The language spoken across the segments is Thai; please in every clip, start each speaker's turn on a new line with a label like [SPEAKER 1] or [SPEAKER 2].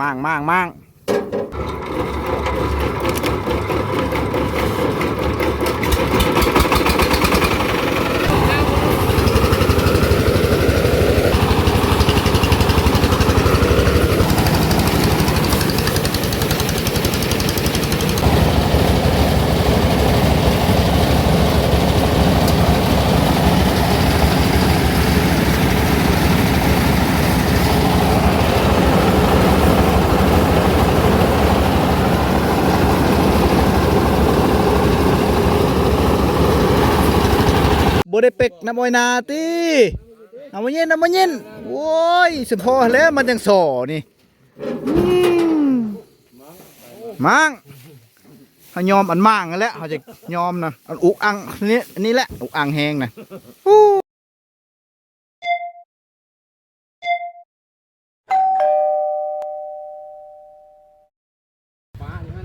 [SPEAKER 1] มั่งมั่งมั่ง ได้เป็กน้ำอ้อยนาติเอามาเย็นเอามาเย็นโอ้ยสพอแล้วมันจังสอนี่อืมมั่งเขายอมอันมั่งนั่นแหละเขาจะยอมนะอันอุกอังนนี้อันนี้แหละอุกอังแหงนะ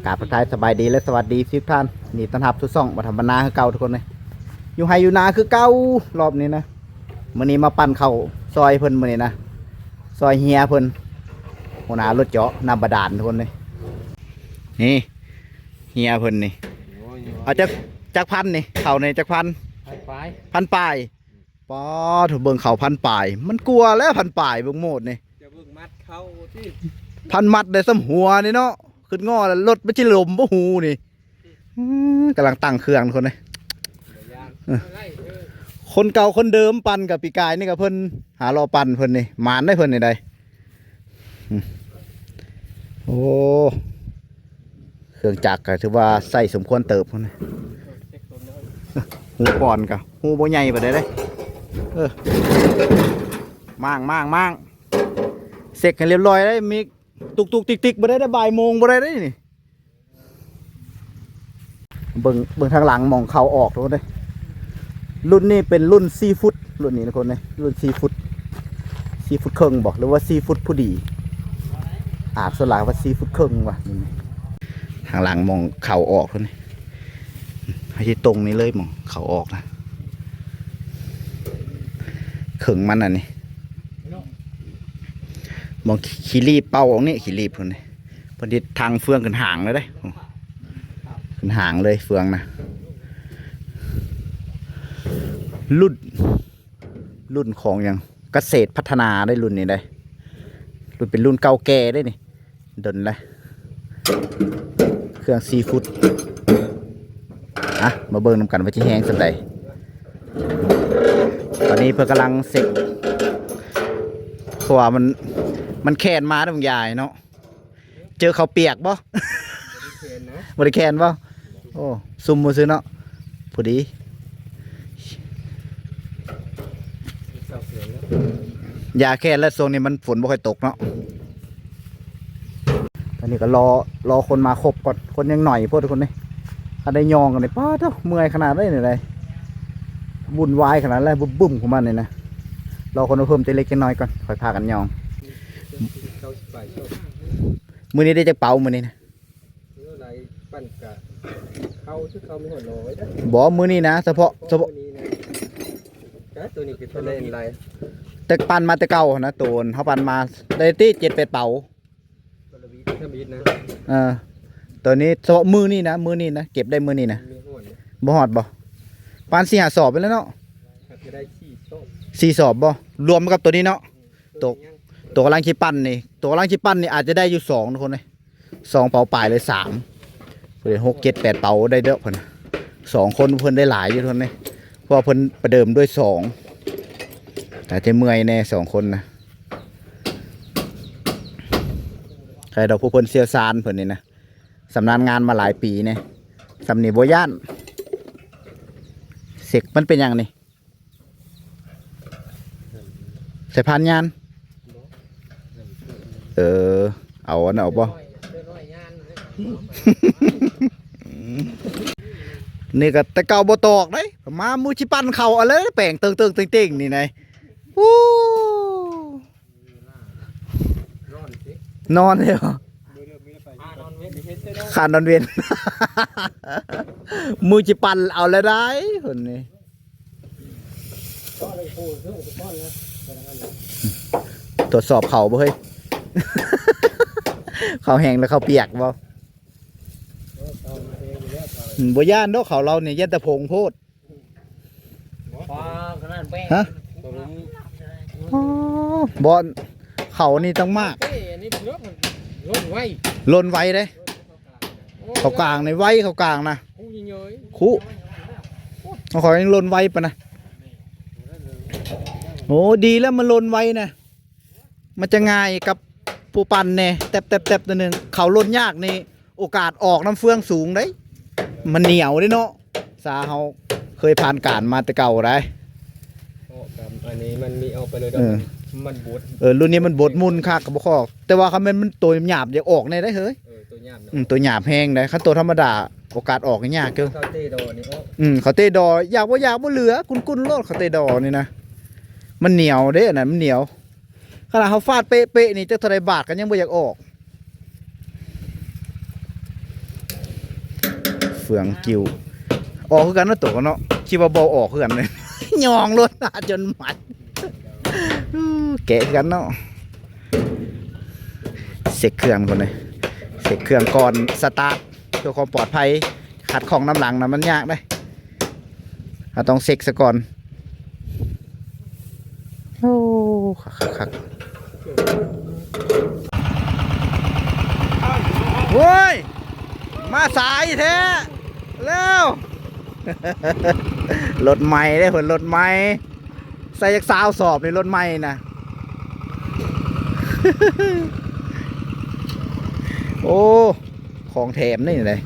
[SPEAKER 1] กราบทักทายสบายดีและสวัสดีทุกท่านนี่ต้อนรับทุกซ่องบัธรรมนาคือเก่าทุกคนเลย อยู่ไฮอยู่นาคือเก้ารอบนี้นะมื้อนี้มาปั่นเข้าซอยเพิ่นมื้อนี้นะซอยเฮียเพิ่นหัวหน้ารถเจาะน้ำบาดาลทุกคนเลยนี่เฮียเพิ่นนี่เอาจักจักพันนี่เข้าในจักพัน
[SPEAKER 2] ไป
[SPEAKER 1] พันปลายป๊อดเบิ่งเขาพันปลายมันกลัวแล้วพันปลายเบิ่งโหมดนี่
[SPEAKER 2] จะเบิ่งมัดเข้าที่
[SPEAKER 1] พันมัดได้สำหัวนี่เนาะขึ้นงอแล้วรถไม่ใช่ลมบ่หูนี่อื้อกำลังตั้งเครื่องทุกคนเลย คนเก่าคนเดิมปั่นกับปีกายนี่กับเพิ่นหารอปั่นเพิ่นนี่หมานได้เพิ่นนี่ใดโอ้เครื่องจักรก็ถือว่าใส่สมควรเติบพุ่นนะ
[SPEAKER 2] เช็คตัวน้อย
[SPEAKER 1] หูก่อนกับหูบ่ใหญ่ปานใดเด้เออมางมางมางเสร็จกันเรียบร้อยได้มีตุกตุกติกติกบ่ได้ได้บ่ายโมงบ่ได้ได้นี่เบิ่งเบิ่งทางหลังมองเขาออกทุกคนเด้ รุ่นนี้เป็นรุ่นซีฟุตรุ่นนี้นะคนนะรุ่นซีฟุตซีฟุตครึ่งบอกหรือว่าซีฟุตผู้ดี อาบสลายว่าซีฟุตครึ่งว่ะทางหลังมองเข่าออกคนนี้ให้ที่ตรงนี้เลยมองเข่าออกนะเข่งมันอะนี่มองขีรีบเป้าออกนี่ขีรีบคนนี้พอดีทางเฟืองขึ้นหางเลยได้ขึ้นหางเลยเฟืองนะ รุ่น รุ่นของอย่างเกษตรพัฒนาได้รุ่นนี้ได้รุ่นเป็นรุ่นเก่าแก่ได้นี่ดนเลยเครื่องซีฟู้ดอะมาเบิ่งนำกันว่าจะแห้งสักใดตอนนี้เพื่อกำลังเสกเพราะว่ามันมันแคนมาได้บางอย่างเนาะเจอเขาวเปียกบ่
[SPEAKER 2] เขียนนะ
[SPEAKER 1] บริแคนบ่โอ้ซุ่มมาซื้อเนาะพอดี
[SPEAKER 2] เจ้าเขียนแล้ว
[SPEAKER 1] ยาแค่และโซนนี้มันฝนบ่ค่อยตกเนาะตอนนี้ก็รอรอคนมาครบก่อนคนยังหน่อยพวกทุกคนนี่ถ้าได้ยองกันเลยป้าเท่าเมื่อยขนาดได้เนี่ยเลยบุญวายขนาดไรบุ้มบุ้มของมันเลยนะรอคนมาเพิ่มใจเล็กใจน้อยก่อนค่อยพากันยอง
[SPEAKER 2] เก้าสิบแปดเจ้า
[SPEAKER 1] มือนี้ได้จะเป่ามือนี้นะ
[SPEAKER 2] เมื่อไรปั้นกะเข้าชื่อเขาไม่หัวน้อยนะ
[SPEAKER 1] บอกมือนี้นะเฉพาะเฉพาะ
[SPEAKER 2] ตัวนี้นะแกตัวนี้คือทะเลนไร
[SPEAKER 1] แต่ปันมาแต่เก่านะตูนเขาปันมาได้ที่เจ็ดเป็ดเป่า
[SPEAKER 2] ตัวละวิถ้ามีดนะ
[SPEAKER 1] เออตัวนี้เฉพาะมือนี่นะมือนี่นะเก็บได้มือนี่นะ
[SPEAKER 2] มีหัวเนี่ย
[SPEAKER 1] บ่หอดบ่ปานสี่หาสอบไปแล้วเนาะ
[SPEAKER 2] ถ้าจะได้ขี้ส้ม
[SPEAKER 1] สี่สอบบ่รวมกับตัวนี้เนาะ ตก
[SPEAKER 2] ยัง
[SPEAKER 1] ตัวกำลังคิดปั้นนี่ตัวกำลังคิดปั้นนี่อาจจะได้อยู่สองทุกคนเลยสองเป่าปลายเลยสามเพิ่นหกเจ็ดแปดเป่าได้เด้อเพิ่นสองคนเพิ่นได้หลายอยู่ทุกคนเลยเพราะว่าเพิ่นประเดิมด้วยสอง แต่จะเมื่อยแน่สองคนนะใครดอกผู้เพิ่นเชี่ยวชาญเพิ่นนี่นะสำนานงานมาหลายปีเนี่ยสำนีบ่ย่านเสกมันเป็นย่างนี่สายพานยานเออ เอาอันเอาป่ะ
[SPEAKER 2] เอาปะ
[SPEAKER 1] นี่ก็แต่เก่าบ่ตอกเด้มามูชิปันเขาอะไรแปลงเติงเติงเติงเติงนี่ไง วู้
[SPEAKER 2] ร้อนสิ
[SPEAKER 1] นอนเลยเหรอ
[SPEAKER 2] มือเริ่มมีแล้วไปอ่านอนเว้นเฮ็ดได้
[SPEAKER 1] ขานอนเวียนมูชิปันเอาแล้วได้คนนี้
[SPEAKER 2] ก็เลยโอ้โหเรื่องอุปกรณ์แล้ว
[SPEAKER 1] ตรวจสอบเขาบ่เฮ้ยเขาแห้งแล้วเขาเปียกบ่
[SPEAKER 2] เอาเอาเองอยู่แล้วเอา
[SPEAKER 1] อืมบ่ย่านดอกเขาเราเนี่ยยันแตะพงโพด
[SPEAKER 3] ปลาขนาดแป้ง
[SPEAKER 1] ฮะ
[SPEAKER 2] ตรงนี้
[SPEAKER 1] อ๋อ บอนเขานี่ต้องมาก
[SPEAKER 2] เอ้ยอันนี้เลือกมันลดไว้
[SPEAKER 1] ลนไว้เด้เขากลางในไว้เขากลางนะ
[SPEAKER 2] คู่ยิงเย้ย
[SPEAKER 1] คุเขาขอยังลนไว้ปะนะโอ้ดีแล้วมันลนไว้นะมันจะง่ายกับปูปันแน่แตบแตบแตบตัวหนึ่งเขาลนยากนี่โอกาสออกน้ำเฟืองสูงได้มันเหนียวเด้เนาะสาเขาเคยผ่านการมาแต่เก่าได้
[SPEAKER 2] โอ้ครับอันนี้มันมีเอาไปเลย
[SPEAKER 1] เออ
[SPEAKER 2] มันบด
[SPEAKER 1] เออรุ่นนี้มันบดมุนคักกับบ่คอกแต่ว่าคำเป็นมันตัวหยาบอย่าออกในได้เฮ้ย
[SPEAKER 2] เออตัวย่ามเนาะ
[SPEAKER 1] อืมตัวหยาบแห้งได้คันตัวธรรมดาโอกาสออกยากเกิน
[SPEAKER 2] ข้าวเต้ดอนี่อ้อ
[SPEAKER 1] อืมเขาเตะดออยากว่าอยากว่าเหลือกุนกุนโลดเขาเตะดอนี่นะมันเหนียวเด้อันนั้นมันเหนียวขนาดเขาฟาดเป๊ะๆนี่จะเท่าไรบาทกันยังบ่อยากออก เฟืองกิวออกคือกันเนาะตัวเนาะคิดว่าบอออกคือกันเลย ยองรถหน้าจนหมัดอู้แกะกันเนาะเสกเครื่องคนเลยเสกเครื่องก่อนสตาร์ทเพื่อความปลอดภัยขัดของน้ำหลังนะมันยากได้เราต้องเซ็กซะก่อนโอ้คักคักโว้ย มาสายแท้ แล้ว รถใหม่ได้ผลรถใหม่ใส่จากสาวสอบในรถใหม่นะโอ้ของแถมนี่เลย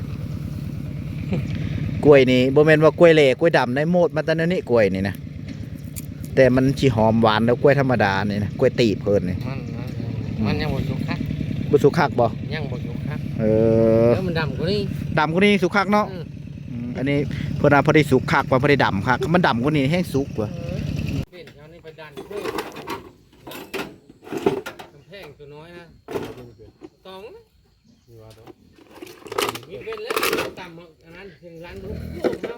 [SPEAKER 1] กล้วยนี่บ่แม่นว่ากล้วยเหล่กล้วยดำได้โมดมาแต่นั้นนี่กล้วยนี่นะแต่มันสิหอมหวานแล้วกล้วยธรรมดานี่นะกล้วยตีบเพิ่นนี่
[SPEAKER 3] มันมันยังบ่สุกคัก
[SPEAKER 1] บ่สุกคักบ่
[SPEAKER 3] ยังบ่สุกคัก
[SPEAKER 1] เออ
[SPEAKER 3] แล้วมันดำกว่านี้
[SPEAKER 1] ดำกว่านี้สุกคักเนาะ
[SPEAKER 3] อืม
[SPEAKER 1] อืมอันนี้เพิ่นว่าพอได้สุกคักว่าพอได้ดำคักมันดำกว่านี้แห้งสุกว่ะ
[SPEAKER 3] เป็นเท่านี้ไปดันเพิ่มกำแพงตัวน้อยนะตองนะมีเป็นแล้วต่ำอันนั้นถึงร้านลูกโอ้เอา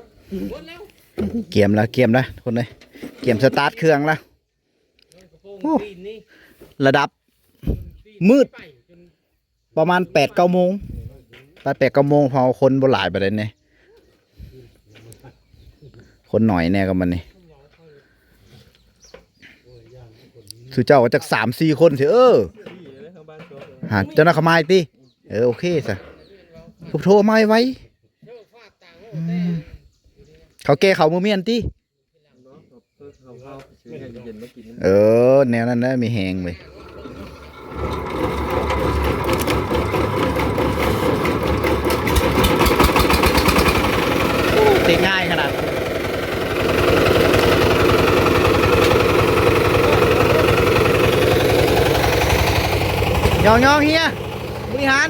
[SPEAKER 3] หมดแล้ว
[SPEAKER 1] เกียมละเกียมละคนเลยเกียมสตาร์ทเครื่องละ
[SPEAKER 3] กระโปรง
[SPEAKER 1] โอ้
[SPEAKER 3] ปีนนี่
[SPEAKER 1] ระดับ
[SPEAKER 3] ปีน
[SPEAKER 1] มืด
[SPEAKER 3] ไปจน
[SPEAKER 1] ประมาณ8 9โมงตอน8 9โมงพอคนบ่หลายปานใดเนี่ย คนหน่อยแน่ก็มันนี่สุเจ้าก็จัก3 4คนสิเออ
[SPEAKER 2] พี่เลยข้างบ้านตัว
[SPEAKER 1] หาเจ้าหน้าเขามาอีกติเออโอเคซะทุบโทรมาไว้
[SPEAKER 3] เจ้าฟาดต่างโอ้แต่
[SPEAKER 1] เขาแก้เขามือเมียนติ
[SPEAKER 2] เนาะเขาเขาซื้อให้เย็นๆมากิน
[SPEAKER 1] เออ แนวนั้นนะมีแหงเว้ยโอ้ติง่ายขนาด ยองยองเฮียบริหาร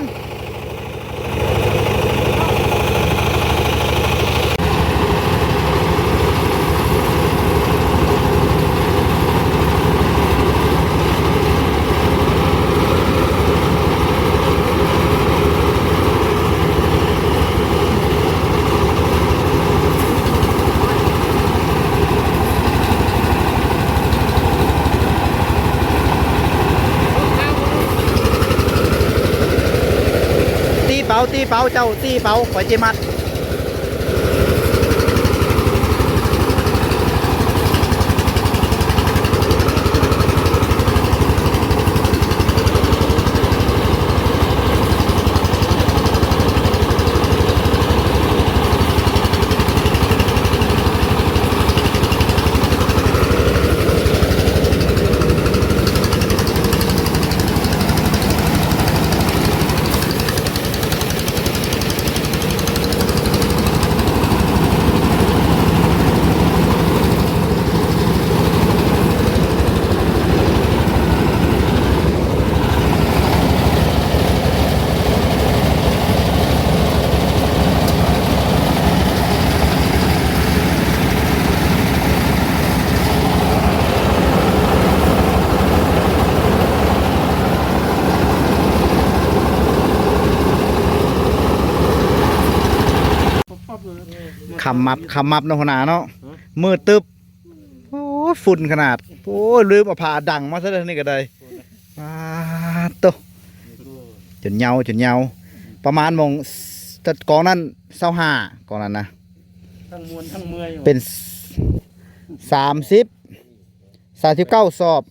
[SPEAKER 1] ตี เป๋าตีเปาเจ้าตีเป้าขอยเจมัดำมับคำมับเนาะหัวหนาเนาะมืดตึบโอ้ยฝุ่นขนาดโอ้ยลืมเอาผ้าดังมาซะเลยนี่ก็ได้ปาดโตะจนเหยาจนเหยาประมาณมองตัดกองนั้นเศร้าห้ากองนั้นนะ
[SPEAKER 3] ทั้งมวลทั้งเมื่อย
[SPEAKER 1] เป็นสามสิบสามสิบเก้าสอบ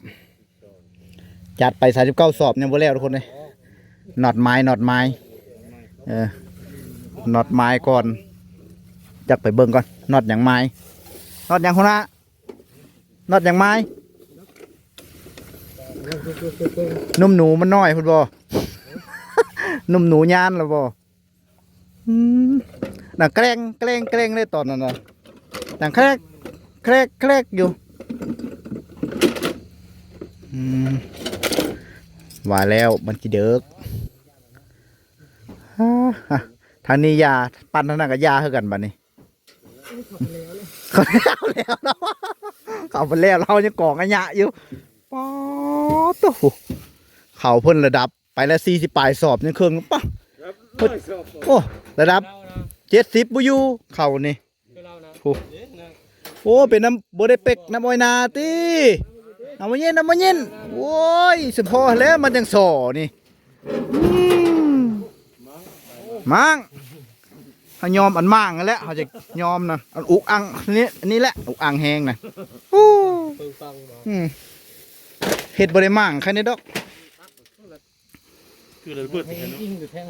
[SPEAKER 1] จัดไปสามสิบเก้าสอบเนี่ยบ่แล้วทุกคนเลยนอดไม้นอดไม้เออนอดไม้ก่อน จักไปเบิ่งก่อนนอดอย่างไม้นอดอย่างคนละนอดอย่างไม้นุ่มหนูมันน้อยคุณบอนุ่มหนูยานหรือบ่อืมน่ะแกล้งแกล้งแกล้งเลยตอนนั้นน่ะน่ะแครกแครกแครกอยู่ว่าแล้วมันจีเด็กทางนี้ยา ปั้นทางนั้นก็ยาเท่ากันบัดนี้ เขาแล้วแล้วเนาะเขาไปแล้วเรายังกองอันยะอยู่ป๊อดโตเขาเพิ่นระดับไปแล้วสี่สิบปลายสอบยังเครื่องปะ
[SPEAKER 2] ครับ
[SPEAKER 1] พุดโอ้ระดับ
[SPEAKER 3] เรานะ
[SPEAKER 1] เจ็ดสิบบุยูเขานี่
[SPEAKER 3] คือเรานะ
[SPEAKER 1] โอ้
[SPEAKER 3] เอ๊ะนะ
[SPEAKER 1] โอ้เป็นน้ำบได้เป็กน้ำอ้อยนาตีน้ำมันเย็นน้ำมันเย็นโอ้ยสมพอแล้วมันยังส่อนี่อืมมัง เขายอมอันมั่งนั่นแหล้วเขาจะยอมนะอันอุกอังอันนี้อันนี้แหละอุกอังแหงนะโอ้
[SPEAKER 2] เพิ่งฟังมา
[SPEAKER 1] อืมเห็ดบริมั่งใครในดอก
[SPEAKER 3] คือเราเปิดแทงยิงหรือแทง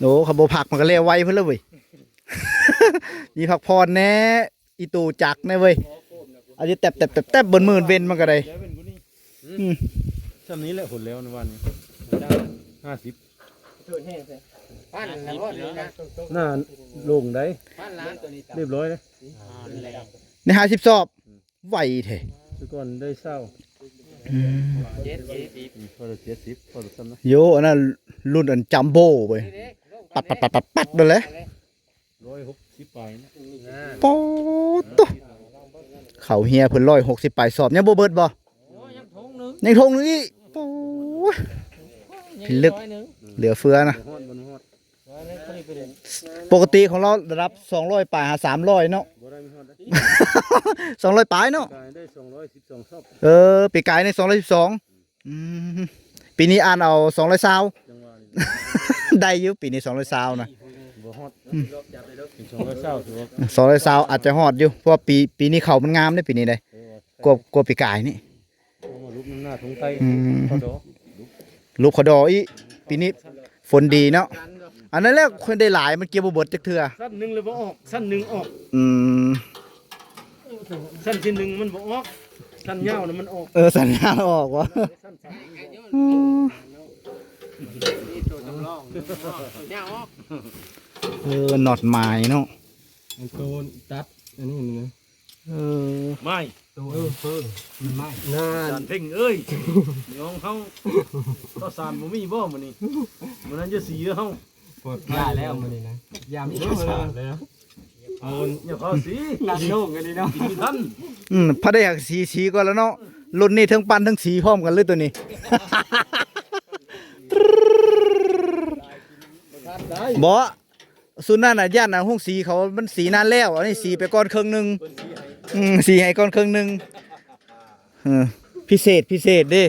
[SPEAKER 1] โอ้ขบผักมันก็เลี้ยวไวเพิ่นแล้วเว้ย มีผักพรแหน่อีตูจักแน่เว้ยอาจจะแตบแตบแตบแตบบนมือเว้นมันก็ได้
[SPEAKER 4] แล้วเป็นกูนี่
[SPEAKER 1] อืม
[SPEAKER 4] ซ้ำนี้แหละผลแล้วในวันนี้ห้าสิบ
[SPEAKER 2] เกิดแห้งใช่
[SPEAKER 3] ปั้นแล้วก็เลยนะ
[SPEAKER 4] หน้าโล่งได้
[SPEAKER 3] ปั้นล้านตัวนี้
[SPEAKER 4] เรียบร้อยเลย
[SPEAKER 1] ในหาสิบสอบไหวเถอะ
[SPEAKER 4] สุก่อนได้เศร้า
[SPEAKER 3] เจ็ดสิบ
[SPEAKER 4] อืมพอจะเจ็ดสิบพอจะซ้ำนะ
[SPEAKER 1] โยอันนั้นรุ่นอันจัมโบ้เว้ยปัดปัดปัดปัดปัดเลยแหละ
[SPEAKER 4] ร้อยหกสิบปลายนะ
[SPEAKER 1] โป๊ดตุ๊เขาเฮียเพิ่นร้อยหกสิบปลายสอบยังบ่เบิดบ่
[SPEAKER 3] โอ้ยังทงหนึ่ง
[SPEAKER 1] ยังทงนึงอีกโป๊ดพิลึก
[SPEAKER 3] ร้อยหนึ่ง
[SPEAKER 1] เหลือเฟือนะ
[SPEAKER 4] ฮอดบนฮอด
[SPEAKER 3] ร้อยหนึ่งคนนี้ไปเลย
[SPEAKER 1] ปกติของเราระดับ200ปลายหา300เนาะ
[SPEAKER 4] บ่ได้มีฮอดได้
[SPEAKER 1] 200ปลายเนาะ
[SPEAKER 4] กายได้สองร้อยสิบสองชอบ
[SPEAKER 1] เออปีกายใน212อืมปีนี้อ่านเอา220
[SPEAKER 4] จังหวะนี้
[SPEAKER 1] ได้อยู่ปีนี้220นะ
[SPEAKER 4] บ่ฮอดเป็นสองร้อยเศร้าถือว่า
[SPEAKER 1] สองร้อยสาวอาจจะฮอดอยู่เพราะว่าปีปีนี้เขามันงามได้ปีนี้เลย
[SPEAKER 4] เออก
[SPEAKER 1] ว่ากว่าปีกายนี่
[SPEAKER 4] เอามาลุกน้ำหน้าทงไต
[SPEAKER 1] อืม
[SPEAKER 4] พอดอ
[SPEAKER 1] ลูกขดออี ปีนี้ฝนดีเนาะอันนั้นแหละคนได้หลายมันเกี่ยวบ่เบิดจักเทื่อ
[SPEAKER 4] สั้นหนึ่งเลยบ่ออกสั้นหนึ่งออก
[SPEAKER 1] อืม
[SPEAKER 4] สั้นที่หนึ่งมันบ่ออกสั้นยาวน่ะมันออก
[SPEAKER 1] เออสัญญาณออกวะ
[SPEAKER 4] สั้นสาม
[SPEAKER 1] อืม
[SPEAKER 3] นี่ตัวจำลองเนี่ยออก
[SPEAKER 1] เออหนอดไม้เนาะ
[SPEAKER 2] มันโตนตัดอันนี้นะ
[SPEAKER 1] เออ
[SPEAKER 4] ไม่
[SPEAKER 2] ตัวเออเพิ่งมันไม่น่า
[SPEAKER 4] สารเพ่งเอ้ยน้องเฮาก็สารบ่มีบ่มื้อนี้มื้อนั้นจะสีเฮา
[SPEAKER 2] ปวดได้แล้วมันนี่นะยามนี้สาดแล้ว
[SPEAKER 4] เอาอย่าเข้าสี
[SPEAKER 2] นักโยกกันดีเนาะ
[SPEAKER 4] กินไม่ทัน
[SPEAKER 1] อืมพระได้อยากสีสีก่อนแล้วเนาะรุ่นนี้ทั้งปันทั้งสีพร้อมกันเลยตัวนี้
[SPEAKER 2] ได้
[SPEAKER 1] บ่สุนันน่ะย่านน่ะห้องสีเขามันสีนานแล้ว อันนี้สีไปก่อนครึ่งหนึง อืมสีให้ก่อนครึ่งหนึงเออพิเศษพิเศษเด้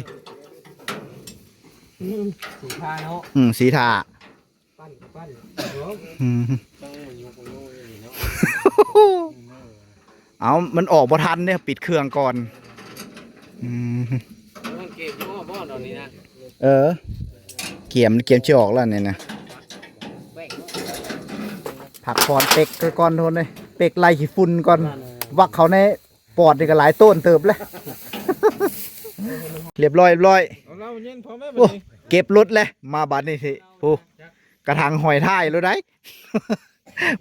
[SPEAKER 2] สีผ้าเนาะ
[SPEAKER 1] อืมสีทา
[SPEAKER 2] ปั้นปั้น
[SPEAKER 1] อืมเอามันออกบ่ทันเนี่ยปิดเครื่องก่อนอืม
[SPEAKER 3] ต้องเก็บพ่อพ่อตอนนี้นะ
[SPEAKER 1] เออ เกียมเกียมจะออกแล้วเนี่ยนะ
[SPEAKER 3] แบ่ง
[SPEAKER 1] ผักก่อนเป็กไปก่อนโทนเลยเป็กไล่ขี้ฝุ่นก่อน วักเขาในปอดนี่ก็หลายต้นเติบแล้ว เรียบร้อยเรียบร้อย
[SPEAKER 4] เอาเราเย็นพอแม่
[SPEAKER 1] โอ้เก็บรถเลยมาบัดนี่สิโอ้กระถางหอยท้ายรถได้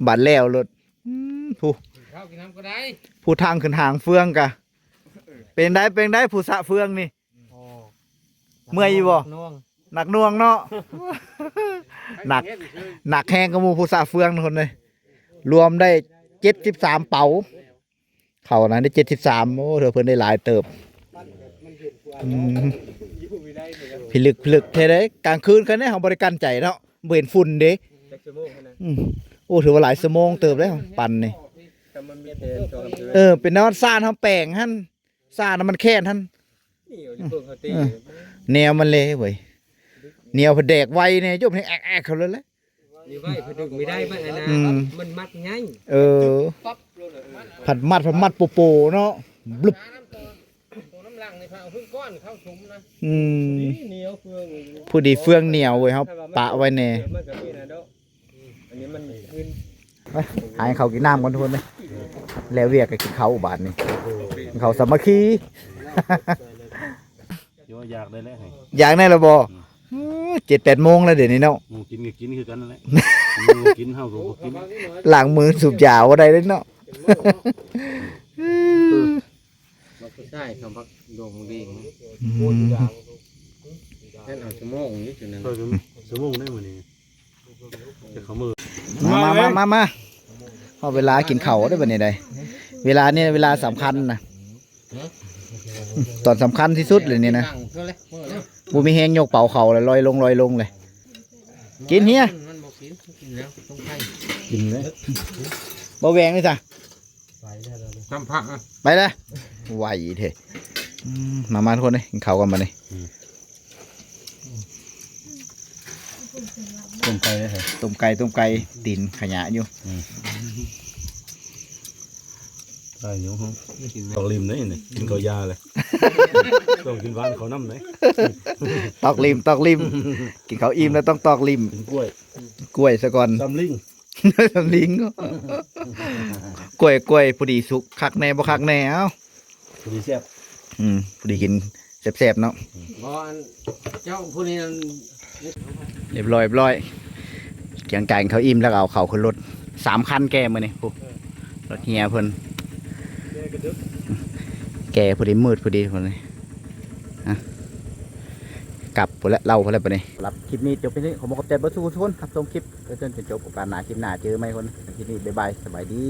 [SPEAKER 1] บัดแล้วรถอืมผู้
[SPEAKER 3] ข้าวกินน้ำก็ได้
[SPEAKER 1] ผู้ทางขึ้นทางเฟืองกะ เป็นได้เป็นได้ผู้สะเฟืองนี่ เมื่อยอยู่บ่
[SPEAKER 2] น่วง
[SPEAKER 1] หนักหน่วงเนาะ หนัก หนักแห้งกับหมูผู้สะเฟืองทุกคนเลยรวมได้เจ็ดสิบสามเป๋า เขานะได้เจ็ดสิบสามโอ้เธอเพิ่นได้หลายเติบอืมพิลึกพิลึกเท่เลยกลางคืนคันนี้เขาบริการใจเนาะเบ่เห็นฝุ่นเด้
[SPEAKER 2] จักชั่วโมงนะ
[SPEAKER 1] อืมโอ้ถือว่าหลายชั่วโมงเติบแล้วปั่นนี่
[SPEAKER 2] แต่มันมีแทนจอมเถื่อ
[SPEAKER 1] เออ เป็นน้ำซ่านทำแป้งหั่นซ่านน้ำมันแค่นหั่น
[SPEAKER 2] นี่อยู่ที่เพิ่งเขาตี
[SPEAKER 1] แนวมันเลยเว้ยเหนียวเพนแดกไวเนี่ยจุบให้แอกแอกเขาเลยแหละ
[SPEAKER 2] นี่ไว้พดึงไม่ได้บ้างนะ
[SPEAKER 1] อืม
[SPEAKER 2] มันมัดง่าย
[SPEAKER 1] เออ
[SPEAKER 3] ปั๊บเลยเลยมัน
[SPEAKER 1] ผัดมัดผัดมัดโปโปเนาะบลุบ
[SPEAKER 3] หาน้ำตัวตัวน้ำลังในพระเอาพึ่งก้อนเข้าชุมนะ
[SPEAKER 1] อืม
[SPEAKER 2] นี่เหนียวเฟือง
[SPEAKER 1] ผู้ดีเฟืองเหนียวเว้ยครับปะไว้แน่
[SPEAKER 2] มันก็มีนะเด้ออันนี้มันขึ้น
[SPEAKER 1] ไปหายเขากินน้ำกันทุกคนเลยแล้วเวียกก็กินเขาบาทนี่เขาสามัคคี
[SPEAKER 4] เดี๋ยวอยากได้แล้วให้
[SPEAKER 1] อย่างนั้นละบอเจ็ดแปดโมงแล้วเดี๋ยวนี้เนาะ
[SPEAKER 4] หมูกินก็กินคือกันนั่นแหละหมูกินเฮาก็บ่กิน
[SPEAKER 1] ล้างมือสูบยาว่าได้เลย เนาะ
[SPEAKER 3] ใช่คำพักดงดีนะ
[SPEAKER 1] อืม
[SPEAKER 3] แค่เอาชั่วโมงนี้จุดนั้น
[SPEAKER 4] ก็จะสมองได้มื้อนี้จะเขามือ
[SPEAKER 1] มามามามามาพอเวลากินเขาวได้บันนี้ได้เวลาเนี่ยเวลาสำคัญนะตอนสำคัญที่สุดเลยนี่นะ
[SPEAKER 3] ตั้งเพื่อเลยเมื่อเลย
[SPEAKER 1] บูมีแหงยกเป่าเขาเลยลอยลงลอยลงเลย กินเฮีย
[SPEAKER 3] มันบอกกินกินแล้วต้องไข่
[SPEAKER 4] กินเลย
[SPEAKER 1] บ่แวงเลยจ้ะ
[SPEAKER 3] ทำผักอะ
[SPEAKER 1] ไปเลยไหวเถอะอืมมามาทุกคนเลยกินเขาวกันมาเลย
[SPEAKER 4] ต้มไก่ได้ให้
[SPEAKER 1] ต้มไก่ต้มไก่ตีนขยะอยู่
[SPEAKER 4] ได้อยู่ห้องต้องริมได้นี่กินข้าวยาเลยต้องกินหวานเขาน้ำเลย
[SPEAKER 1] ตอกริมตอกริมกินเขาวอิ่มแล้วต้องตอกริม
[SPEAKER 4] กินกล้วย
[SPEAKER 1] กล้วยซะก่อน
[SPEAKER 4] ซ้ำลิง
[SPEAKER 1] สำลิงกล้วยกล้วยพอดีสุกคักแน่บ่คักแน่เอ้า
[SPEAKER 4] พอดีแซ่บ
[SPEAKER 1] อืมพอดีกินแซ่บๆเนาะ
[SPEAKER 3] บอลเจ้าผู้นี้
[SPEAKER 1] เรียบร้อยเรียบร้อยเกียงไก่เขาอิ่มแล้วก็เอาเขาขึ้นรถสามคันแกมาเนี่ยรถเฮียเพิ่นแกพอดีมืดพอดีคนนี้อะ กลับพอแล้วเล่าพอแล้วปะนี่รับคลิปนี้จบไปนี้ผมขอบใจเบิร์ดทุกคนครับชมคลิปจนจนจบโอกาสหน้าคลิปหน้าเจอไหมคนคลิปนี้บ๊ายบายสบายดี